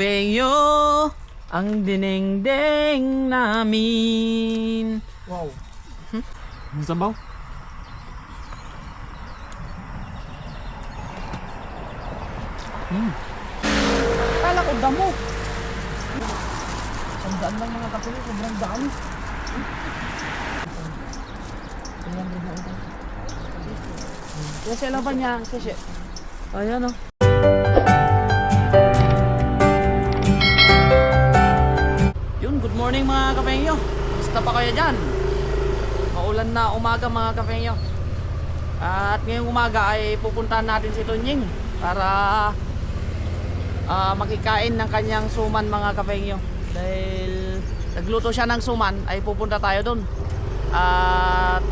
Peyo ang dinengdeng namin. Wow. Ang sabaw? Kala ko damo. Sandaan lang mga kapili, sobrang dami. Kasi lang pa niya. Kasi. Ayan o. Yun, morning mga kapengyo. Basta pa kayo dyan? Maulan na umaga mga kapengyo. At ngayong umaga ay pupuntahan natin si Tunying para ah, makikain ng kanyang suman mga kapengyo. Dahil nagluto siya ng suman ay pupunta tayo doon. At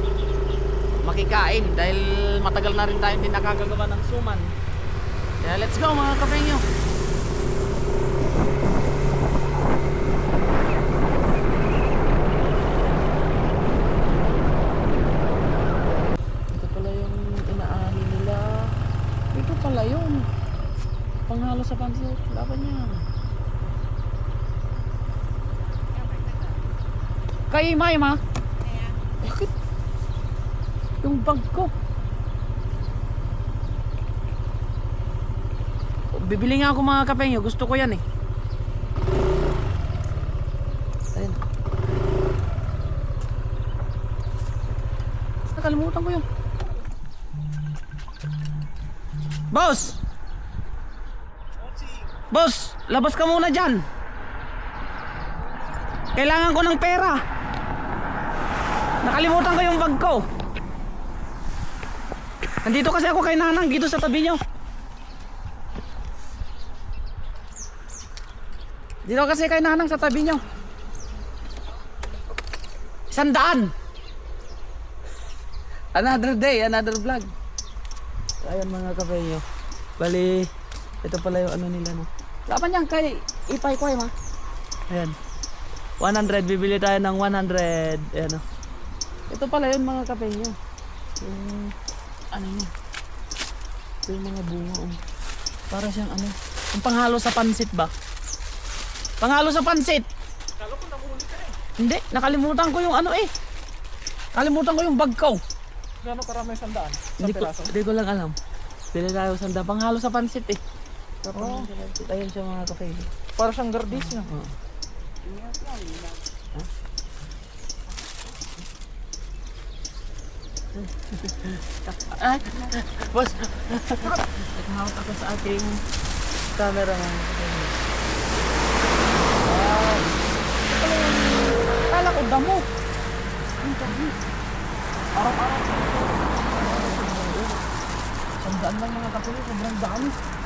makikain dahil matagal na rin tayo hindi nakakagawa ng suman. Kaya let's go mga kapengyo. Ito pala yung inaani nila. Ito pala yun. Panghalo sa pansit. Laban yan. Kay May ma? Bakit? Yung bag ko. Bibili nga ako mga kapengyo. Gusto ko yan eh. Ayun. Nakalimutan ko yun. Boss! Labas ka muna dyan. Kailangan ko ng pera. Nakalimutan ko yung bag ko. Nandito kasi ako kay Nanang dito sa tabi nyo. Dito kasi kay Nanang sa tabi nyo. Sandaan. Another day, another vlog. Ayan mga kapeyo. Bali, ito pala yung ano nila no. Laban yan kay Ipay ko ma. Ayan. 100, bibili tayo ng 100. Ayan o. Ito pala yun mga kapeyo. Yung, ano yun. Ito yung mga bunga oh. Para siyang ano. Yung panghalo sa pansit ba? Panghalo sa pansit. Kala ko nahuli ka eh. Hindi, nakalimutan ko yung ano eh. Nakalimutan ko yung bag ko. Gano'ng karami sandaan? Sa Hindi ko, piraso? hindi ko lang alam. Bili tayo sanda. Panghalo sa pansit eh. Oo. Ayun siya mga kape. Para siyang gardis na. Oo. Ay, boss. Nakahawak ako sa ating camera kape. Wow. Kala ko damo. Ang damo. Araw-araw. Sandaan lang mga kapili, sobrang dami.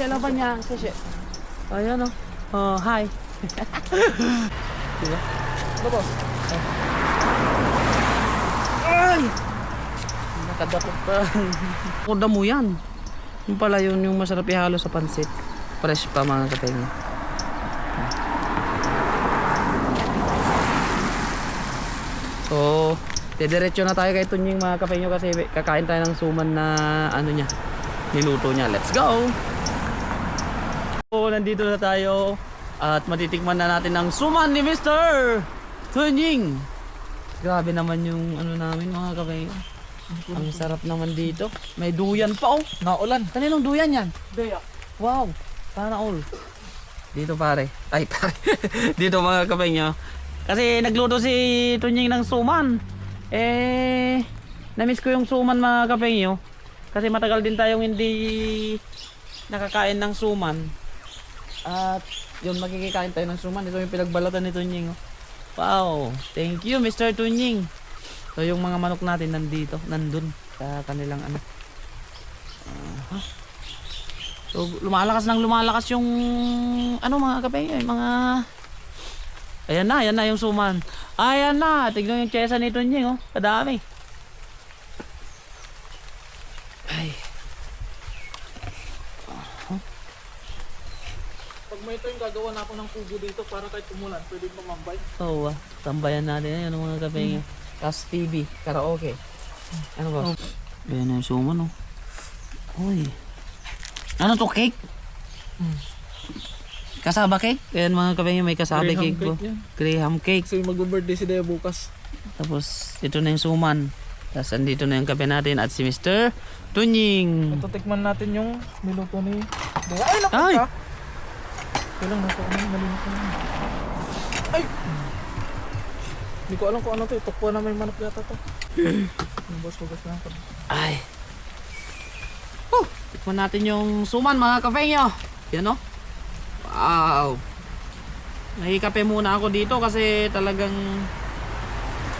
Kasi ano ba niya? Kasi, ayan o. Oh, hi. diba? Boss? Ay! Nakadakot pa. Kuda mo yan. Yung pala yun yung masarap ihalo sa pansit. Fresh pa mga kapengi. So, didiretso na tayo kay Tunying mga kapenyo kasi kakain tayo ng suman na ano niya, niluto niya. Let's go! So, nandito na tayo at matitikman na natin ang suman ni Mr. Tunying. Grabe naman yung ano namin mga kapenyo. Ang sarap naman dito. May duyan pa oh. Naulan. Kaninong duyan yan? Daya. Wow, sana all. Dito pare. Ay pare. Dito mga kapay niya. Kasi nagluto si Tunying ng suman. Eh, namiss ko yung suman mga kapay niyo. Kasi matagal din tayong hindi nakakain ng suman. At yun, magkikikain tayo ng suman. Ito yung pinagbalatan ni Tunying. oh. Wow, thank you Mr. Tunying. So yung mga manok natin nandito, nandun sa kanilang ano. Ah, So lumalakas nang lumalakas yung ano mga kape, yung mga Ayan na, ayan na yung suman. Ayan na, tignan yung chesa nito niya, oh. Kadami. Ay. Pag may ito yung gagawa na ako ng kubo dito para kahit umulan, pwede tumambay. Oo ah. Tambayan natin yan mga kapengyo. Tapos TV, karaoke. Ano ba? Ayan na yung suman oh. Uy. Ano to cake? Kasaba cake? Ayan mga kapengyo may kasaba Graham cake po. cake yan. Graham cake. Kasi mag-birthday si Dea bukas. Tapos ito na yung suman. Tapos andito na yung kape natin at si Mr. Tunying. Ito tikman natin yung niluto ni Dea. Ay, naku Ay! ka! Kailang nasa ano, malinis na. Ay! Hindi ko alam kung ano to. eh. Tukwa na may manok yata to. Yung boss, hugas na ako. Ay. Oh, tikman natin yung suman mga kapengyo. Yan oh. Wow. Nakikape muna ako dito kasi talagang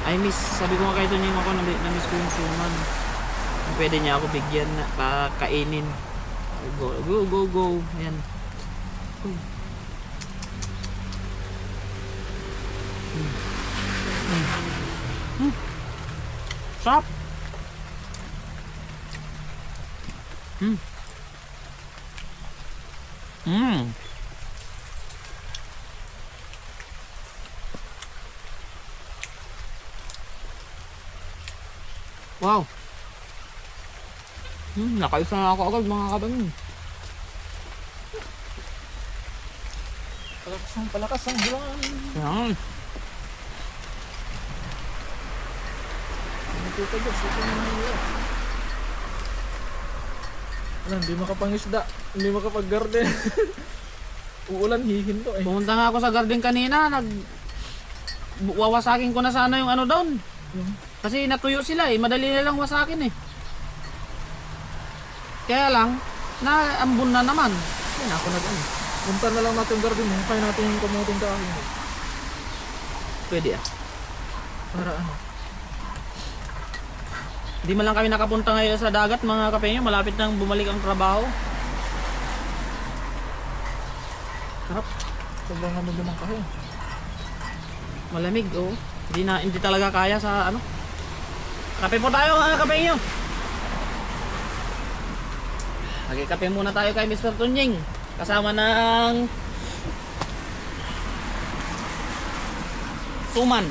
I miss, sabi ko nga kay Tunying ako, na- na-miss ko yung suman. Pwede niya ako bigyan na ka- kainin. Go, go, go, go. Ayan. Uy. Mm. Mm. Sarap. Mm. Mm. Wow. Hmm, nakaisa na ako agad mga kabangin. Palakas ang palakas ang buwan. Yan. Boss. Ito na nila. Ano, hindi makapangisda. Hindi makapag-garden. Uulan, hihinto eh. Pumunta nga ako sa garden kanina, nag wawasakin ko na sana yung ano doon. Yung, Kasi natuyo sila eh, madali na lang wasakin eh. Kaya lang, naambun na naman. Ayun ako nag ano. punta na lang natin garden. Hukay natin yung kamuting kahoy. Pwede ah. Para ano. Hindi man lang kami nakapunta ngayon sa dagat mga kapenyo, malapit nang bumalik ang trabaho. Sarap. Sobrang lamig naman kahoy. Malamig oh. Hindi na hindi talaga kaya sa ano. Kape po tayo mga kapenyo. Magkape muna tayo kay Mr. Tunying. Kasama ng Suman.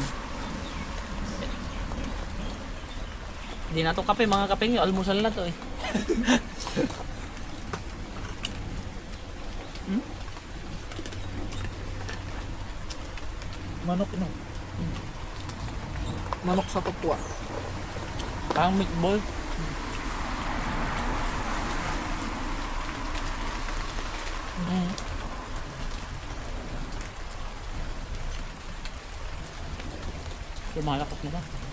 Hindi na to kape mga kapengyo, almusal na to eh. Manok no. Manok sa tukwa. Parang meatball. Mm. Lumalakas na ba?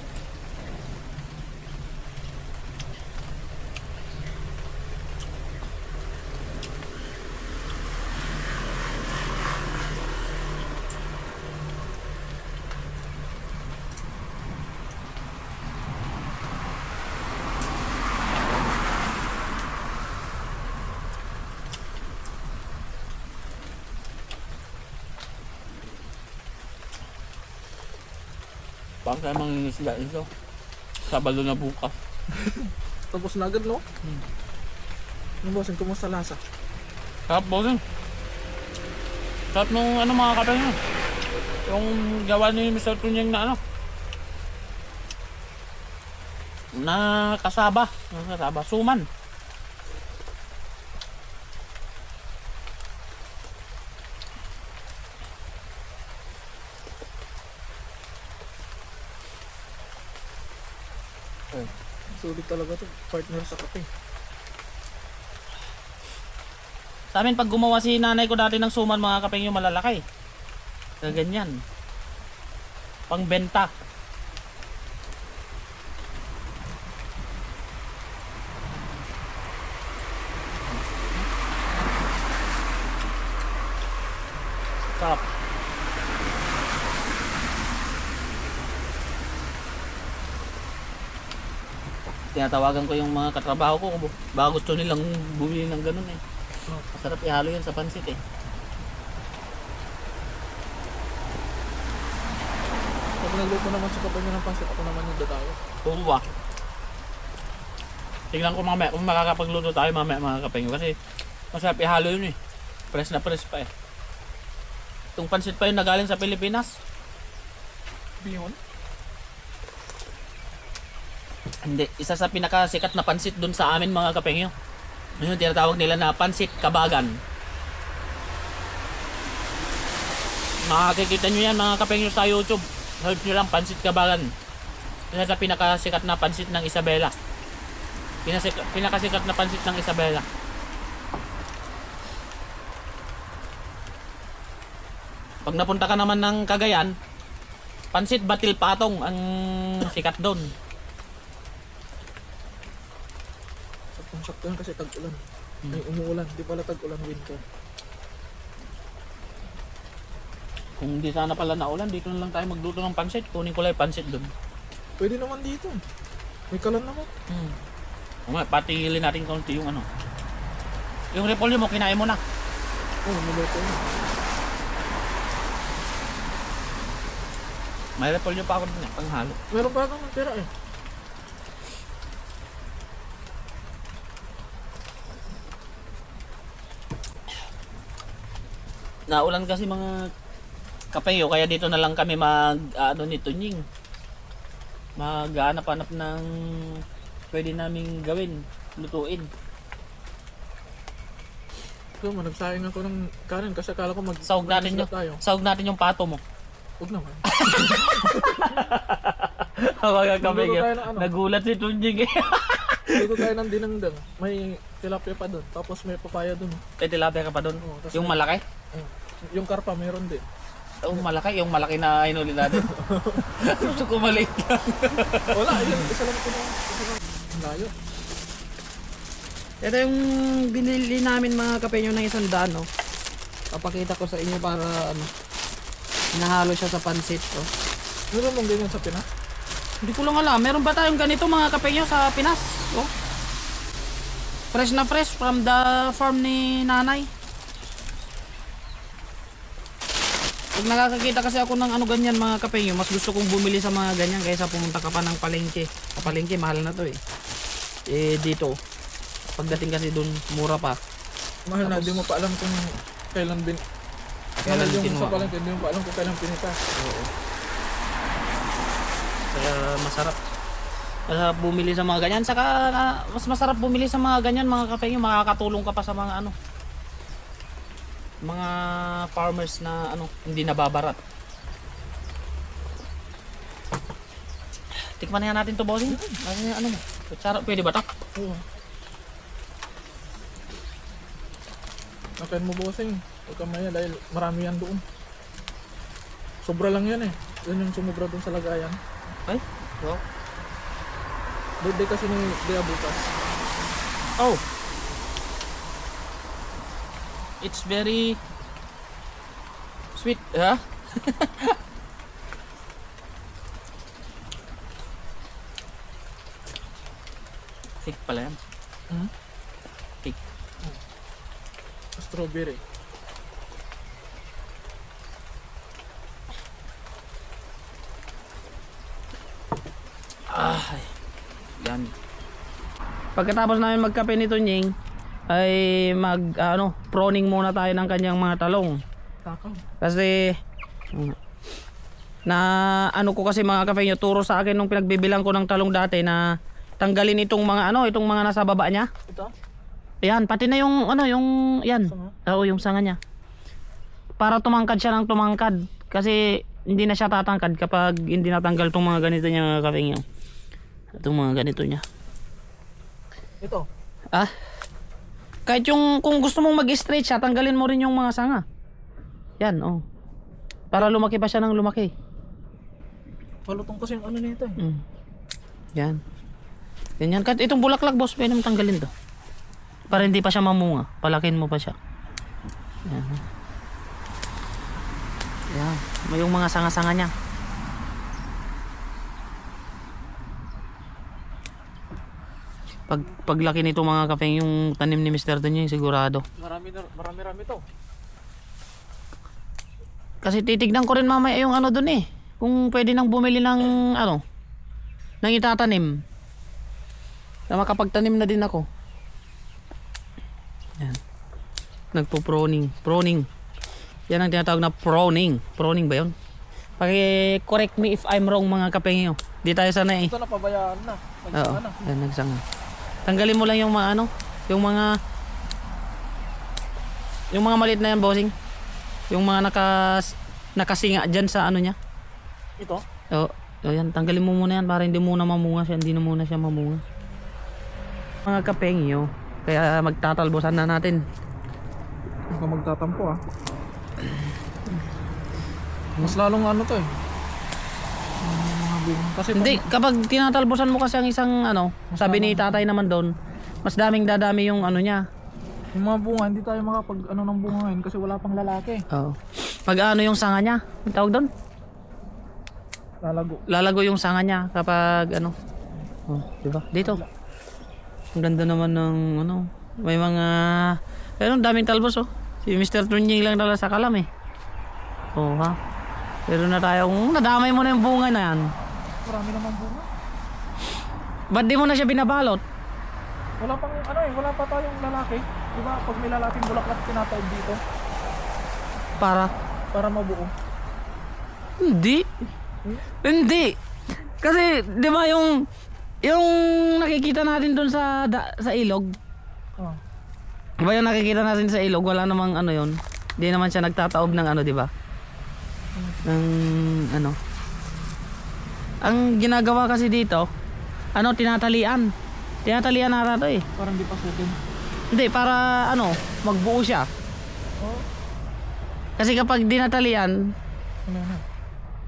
Parang tayo mangingisda ito. Sabado na bukas. Tapos na agad no? Hmm. Yung bossing, kumusta lasa? Sarap bossing. Sarap nung ano mga kapatid nyo. Yung gawa ni Mr. Tunyeng na ano. Na kasaba. Na kasaba. Suman. Sulit talaga to. Partner sa kape. Sa amin pag gumawa si nanay ko dati ng suman mga kapeng yung malalaki. Kaya ganyan. Pangbenta. Sarap. Tinatawagan ko yung mga katrabaho ko baka gusto nilang bumili ng ganun eh. Masarap ihalo yan sa pansit eh. Pag nagluto naman sa kapatid ng pansit, ako naman yung dadayo. Oo ba? Tingnan ko mamaya kung makakapagluto tayo mamaya mga kapengyo kasi masarap ihalo yun eh. Press na press pa eh. Itong pansit pa yun na galing sa Pilipinas. Bihon? Hindi, isa sa pinakasikat na pansit dun sa amin mga kapengyo. Yun yung tinatawag nila na pansit kabagan. Makikita nyo yan mga kapengyo sa YouTube. Search nyo lang pansit kabagan. Isa sa pinakasikat na pansit ng Isabela. Pinasik pinakasikat na pansit ng Isabela. Pag napunta ka naman ng Cagayan, pansit batil patong ang sikat doon. Sakto yan kasi tag-ulan. Hmm. Ay, umuulan. Di pala tag-ulan winter. Kung di sana pala naulan, dito na lang tayo magluto ng pansit. Kunin ko lang yung pansit doon. Pwede naman dito. May kalan naman. Hmm. Uma, patigilin natin kaunti yung ano. Yung repolyo mo, kinain mo na. Oh, niluto yun. May repolyo pa ako dun eh, panghalo. Meron pa akong tira eh. Naulan kasi mga kapeyo, kaya dito na lang kami mag, ano ni Tunying. Maghanap-hanap ng pwede naming gawin, lutuin. So, nagsayang ako ng kanin kasi akala ko mag Sahog natin yung, tayo. sahog natin yung pato mo. Huwag naman. Mga ng ano? nagulat si Tunying eh. Dito tayo ng dinengdeng. May tilapia pa doon. Tapos may papaya doon. May tilapia ka pa doon. Oo, tas Yung may- malaki? Ayun. Yung karpa meron din. Yung malaki, yung malaki na hinuli natin. Gusto ko maliit lang. Wala, yun. Isa lang ito na. Isa lang. Layo. Ito yung binili namin mga kapenyo ng isang daan, no? Papakita ko sa inyo para ano, nahalo siya sa pansit, oh. Meron mong ganyan sa Pinas? Hindi ko lang alam, meron ba tayong ganito mga kapenyo sa Pinas? Oh. Fresh na fresh from the farm ni nanay. Pag nakakakita kasi ako ng ano ganyan mga kapenyo, mas gusto kong bumili sa mga ganyan kaysa pumunta ka pa ng palengke. Sa palengke, mahal na to eh. Eh dito, pagdating kasi dun, mura pa. Mahal na, di mo pa alam kung kailan bin... Kailan Mahal yung sa palengke, di mo pa alam kung kailan pinita. Oo. Kaya masarap. Masarap bumili sa mga ganyan. Saka na- mas masarap bumili sa mga ganyan mga kapengyo. Makakatulong ka pa sa mga ano. Mga farmers na ano, hindi nababarat. Tikman na natin to bossing. Ano, yung ano mo? Kutsara, pwede ba to? Oo. Nakain mo bossing. Huwag ka maya dahil marami yan doon. Sobra lang yan eh. Yan yung sumubra doon sa lagayan. Ay, wow. Birthday kasi ni Bea bukas. Oh. It's very sweet, ha? Thick pala yan. Hmm? Thick. Strawberry. Ah, yan. Pagkatapos namin magkape ni Tunying, ay mag ano, proning muna tayo ng kanyang mga talong. Kasi na ano ko kasi mga kape nyo, turo sa akin nung pinagbibilang ko ng talong dati na tanggalin itong mga ano, itong mga nasa baba niya. Ito? Yan, pati na yung ano, yung yan. Sanga? Oo, yung sanga niya. Para tumangkad siya ng tumangkad. Kasi hindi na siya tatangkad kapag hindi natanggal itong mga ganito niya mga kape nyo. Itong mga ganito niya. Ito. Ah? Kahit yung kung gusto mong mag-stretch siya, tanggalin mo rin yung mga sanga. Yan, oh. Para lumaki pa siya ng lumaki. Palutong kasi yung ano nito eh. Mm. Yan. Ganyan. Kahit itong bulaklak, boss, pwede mo tanggalin to. Para hindi pa siya mamunga. Palakin mo pa siya. Yan. Yan. May yung mga sanga-sanga niya. Pag paglaki nito mga kapeng yung tanim ni Mr. Dunyo sigurado. Marami na, marami-rami to. Kasi titignan ko rin mamaya yung ano dun eh. Kung pwede nang bumili ng ano, ng itatanim. Na makapagtanim na din ako. Yan. Nagpo-proning. Proning. Yan ang tinatawag na proning. Proning ba yun? Paki-correct me if I'm wrong mga kapengyo. Di tayo sana eh. Ito na pabayaan na. Oo, Pagsaka na. yan nagsanga. Tanggalin mo lang yung mga ano, yung mga yung mga maliit na yan, bossing. Yung mga nakas nakasinga diyan sa ano niya. Ito? Oo, oh, yan, tanggalin mo muna yan para hindi muna mamunga siya, hindi na muna siya mamunga. Mga kapengyo, kaya magtatalbosan na natin. Ka magtatampo ah. Mas lalong ano to eh. Bunga. Kasi pag- Hindi, kapag tinatalbosan mo kasi ang isang ano, sabi ni tatay naman doon, mas daming dadami yung ano niya. yung mga bunga, hindi tayo makapag ano ng bunga ngayon kasi wala pang lalaki. Oo. Pag ano yung sanga niya, ang tawag doon? Lalago. Lalago yung sanga niya kapag ano. Oh, di ba? Dito. Ang ganda naman ng ano, may mga pero ang daming talbos oh. Si Mr. Tunying lang dala sa kalam eh. Oh, ha. Pero na tayo, nadamay mo na yung bunga na yan. Marami naman bunga. Ba't di mo na siya binabalot? Wala pang ano eh, wala pa tayong lalaki. Di ba pag may lalaking bulaklak tinatawag dito Para para mabuo. Hindi. Hindi. Kasi 'di ba yung yung nakikita natin doon sa da- sa ilog, Oh. 'di ba yung nakikita natin sa ilog, wala namang ano 'yon. Hindi naman siya nagtataob ng ano, 'di ba? Ng ano. Ang ginagawa kasi dito, ano tinatalian. Tinatalian na to eh. Parang di pa sukin. Hindi, para ano, magbuo siya. Oh. Kasi kapag dinatalian, Ano na?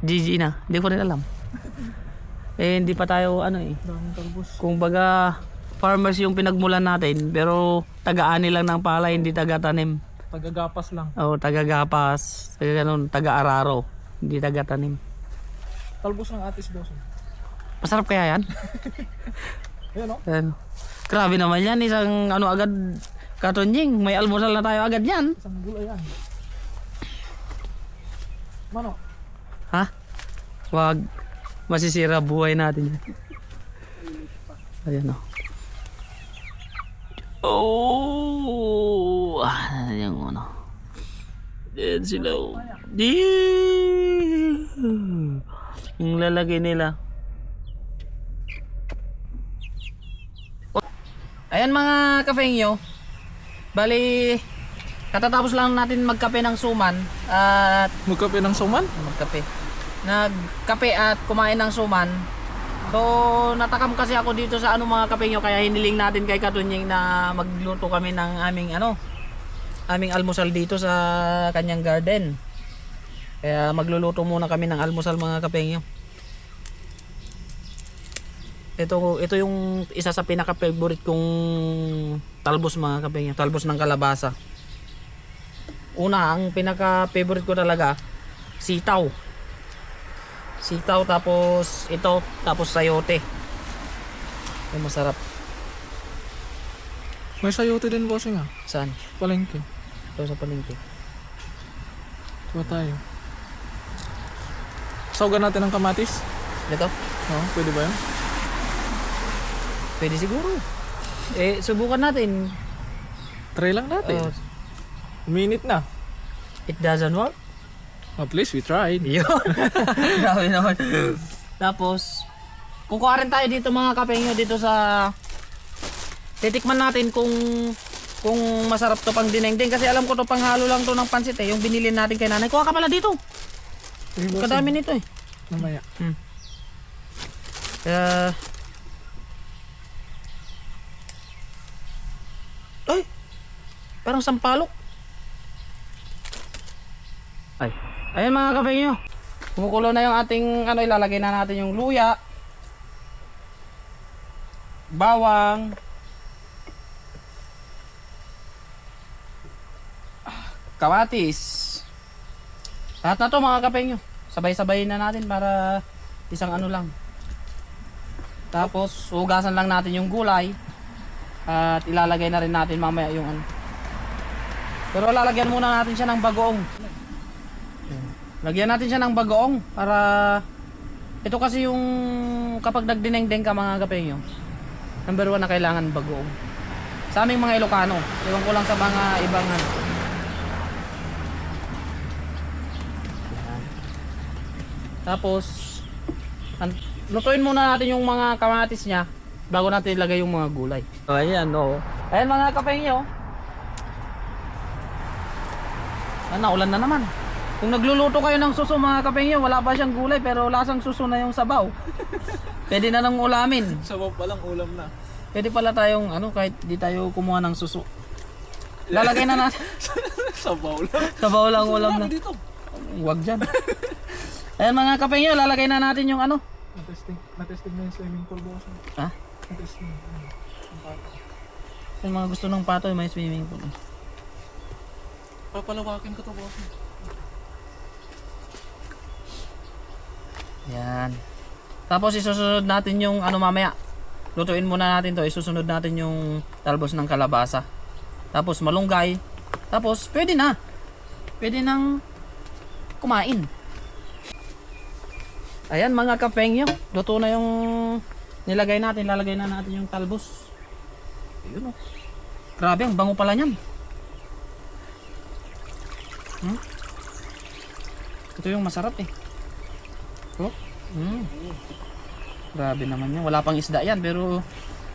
GG na. Hindi ko rin alam. eh, hindi pa tayo ano eh. Daming talbos. Kung baga, farmers yung pinagmulan natin, pero taga-ani lang ng palay, hindi taga-tanim. Tagagapas lang. O, taga-gapas, taga ganun, taga-araro, hindi taga-tanim. Talbos ng atis boss. Masarap kaya yan? Ayan oh. Ano? Grabe naman yan, isang ano agad, katunying, may almusal na tayo agad yan. Isang gulay yan. Mano, Ha? Wag, masisira buhay natin yan. Ayan o. Oh, ah, yung ano. Diyan sila. oh. Yung lalaki nila. Ayan mga kafengyo. Bali, katatapos lang natin magkape ng suman at magkape ng suman? magkape. Nagkape at kumain ng suman. So, natakam kasi ako dito sa ano mga kape nyo kaya hiniling natin kay Katunying na magluto kami ng aming ano, aming almusal dito sa kanyang garden. Kaya magluluto muna kami ng almusal mga kape nyo. Ito, ito yung isa sa pinaka-favorite kong talbos mga kape nyo, talbos ng kalabasa. Una, ang pinaka-favorite ko talaga, sitaw. Sitaw tapos ito, tapos sayote. Yung masarap. May sayote din bossing ah. Saan? Palengke. Ito sa palengke. Kuha tayo. Saugan natin ng kamatis. Ito? Oo, pwede ba yun? Pwede siguro. Eh, subukan natin. Try lang natin. Oh, Minute na. it doesn't work. At least we tried. Yun. Grabe naman. Tapos, kukuha rin tayo dito mga kapengyo dito sa titikman natin kung kung masarap to pang dinengdeng kasi alam ko to panghalo lang to ng pansit eh yung binili natin kay nanay kuha ka pala dito. Kadami nito eh. Mamaya. kaya ay! Parang sampalok. Ay. Ayun mga kapengyo kumukulo na yung ating ano ilalagay na natin yung luya. Bawang. Ah, kamatis. Lahat na to mga kapengyo sabay-sabay na natin para isang ano lang. Tapos hugasan lang natin yung gulay at ilalagay na rin natin mamaya yung ano. Pero lalagyan muna natin siya ng bagoong. Lagyan natin siya ng bagoong para ito kasi yung kapag nagdinengdeng ka mga kapengyo number one na kailangan bagoong. Sa aming mga Ilocano iwan ko lang sa mga ibang ano Tapos, lutuin muna natin yung mga kamatis niya bago natin ilagay yung mga gulay. Oh, ayan, oo. Ayan mga kapengyo. Ah, naulan na naman. Kung nagluluto kayo ng suso mga kapengyo, wala pa siyang gulay pero lasang suso na yung sabaw. Pwede na nang ulamin. Sabaw pa lang, ulam na. Pwede pala tayong ano kahit di tayo kumuha ng suso. Lalagay na natin. Sabaw lang. sabaw lang ulam na. dito. Huwag dyan. Ayan mga kapengyo, lalagay na natin yung ano. Natesting, natesting na yung swimming pool boss. Ha? Natesting. Yung mga gusto ng pato, may swimming pool. Papalawakin ko to boss. Yan. Tapos isusunod natin yung ano mamaya. Lutuin muna natin to. Isusunod natin yung talbos ng kalabasa. Tapos malunggay. Tapos pwede na. Pwede nang kumain. Ayan mga kapengyo. Luto na yung nilagay natin. Lalagay na natin yung talbos. Ayun o. Grabe, ang bango pala niyan. Hmm? Ito yung masarap eh. Oh. Mm. Grabe naman yan. Wala pang isda yan pero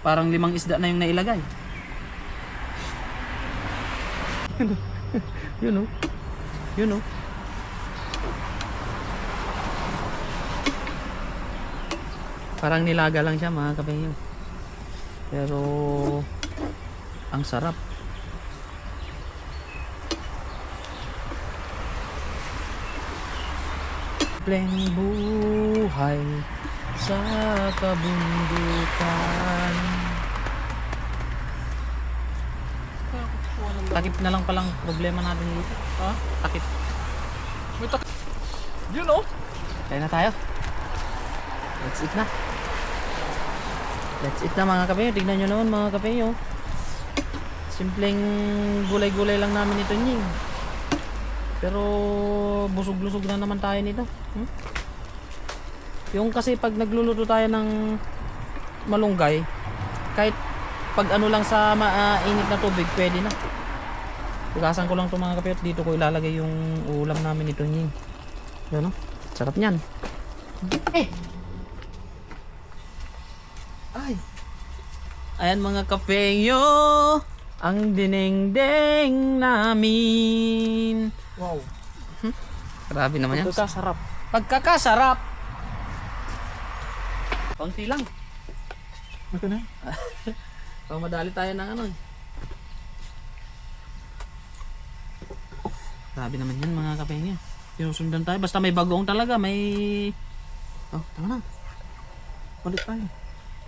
parang limang isda na yung nailagay. Yun oh. Yun oh. Parang nilaga lang siya mga kabayo. Pero ang sarap. Simpleng buhay sa kabundukan. Takip na lang palang problema natin dito. Ha? Takip. May tak... Yun oh. Kaya na tayo. Let's eat na. Let's eat na mga kapeyo. Tignan nyo naman mga kapeyo. Simpleng gulay-gulay lang namin ito nying. Pero busog-lusog na naman tayo nito. Hmm? Yung kasi pag nagluluto tayo ng malunggay, kahit pag ano lang sa mainit na tubig, pwede na. Tugasan ko lang itong mga kape at dito ko ilalagay yung ulam namin ito nying. Yan o. Sarap niyan. Eh! Ay! Ayan mga kapengyo! Ang dinengdeng namin! Wow. Grabe naman yan. Pagkakasarap. Pagkakasarap! Konti lang. Ito na. Pag madali tayo ng ano eh. Grabe naman yan mga kapengyo. Sinusundan tayo. Basta may bagong talaga. May... Oh, tama na. Balik tayo.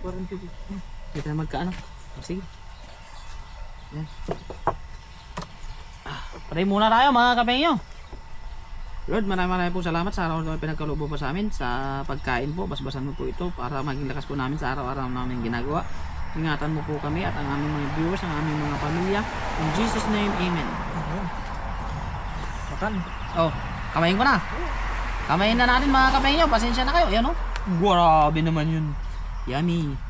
Parang tubig. Hindi tayo magkaano. Oh, sige. Yan. Ah, pray muna tayo mga kapengyo. Lord, maraming maraming po salamat sa araw na pinagkalubo po sa amin sa pagkain po. Basbasan mo po ito para maging lakas po namin sa araw-araw namin ginagawa. Ingatan mo po kami at ang aming mga viewers, ang aming mga pamilya. In Jesus name, Amen. Makan. Oh, kamayin ko na. Kamayin na natin mga kapengyo. Pasensya na kayo. Yan oh. Grabe naman yun. Yummy.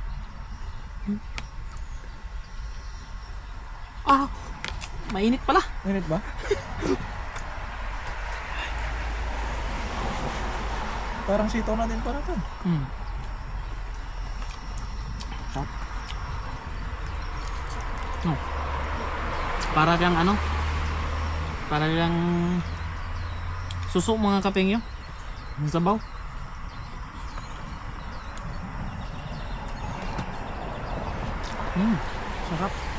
Ah, mainit pala. Minute ba? Parang sitaw na din para to. Hmm. Sarap. Oh. Para kang ano? Para kang suso mga kapengyo. Ang sabaw. Hmm. Sarap.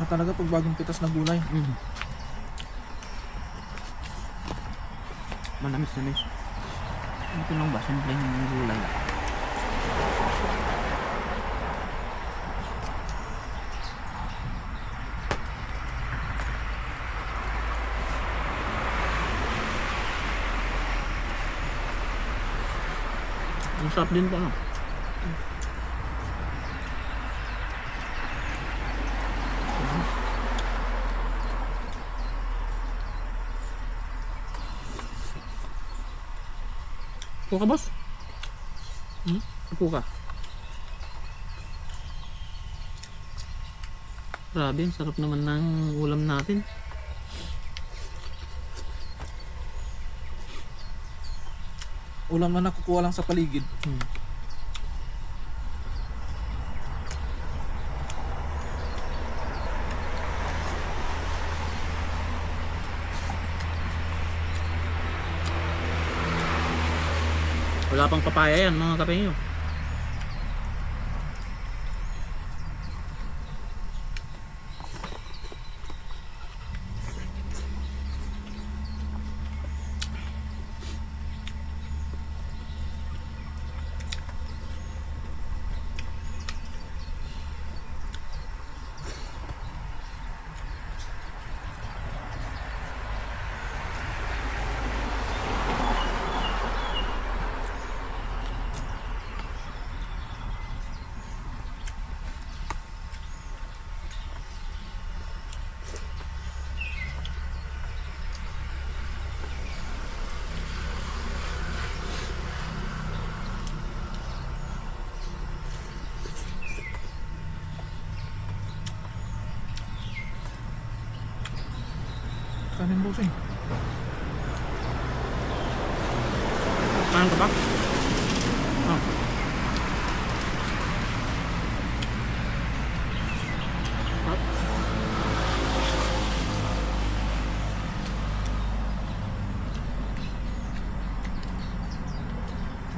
Ano talaga pag bagong pitas na gulay. Mm. Manamis na nis. Ito lang ba? Simple yung gulay. Ang sarap din no? Upo ka, boss? Hmm? Upo ka. Grabe, ang sarap naman ng ulam natin. Ulam na nakukuha lang sa paligid. Hmm. Wala pang papaya yan mga kapengyo. Kanin bossing. Kanan ka ba? Oh.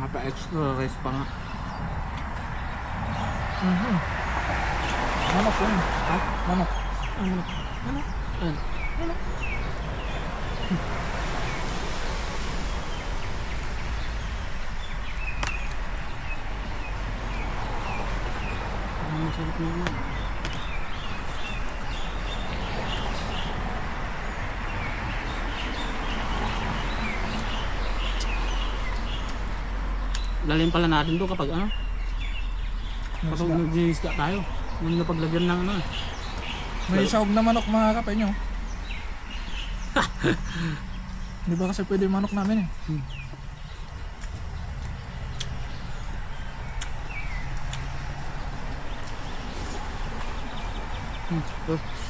Mapa-extra rice pa nga. Mhm. Manok yun. Ha? Manok. Ano? Ano? Ano? Ang sarap. Lalim pala natin to kapag ano? Kapag nag-isda tayo. Hindi na paglagyan ng ano. may sahog na manok mga kapenyo. Di ba kasi pwede manok namin eh. Hmm. Oh.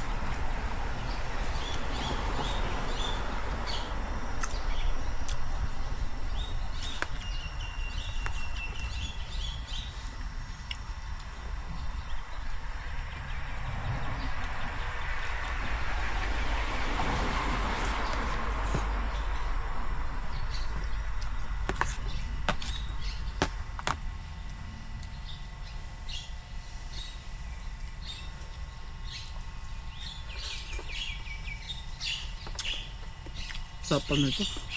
Sarap pa nito.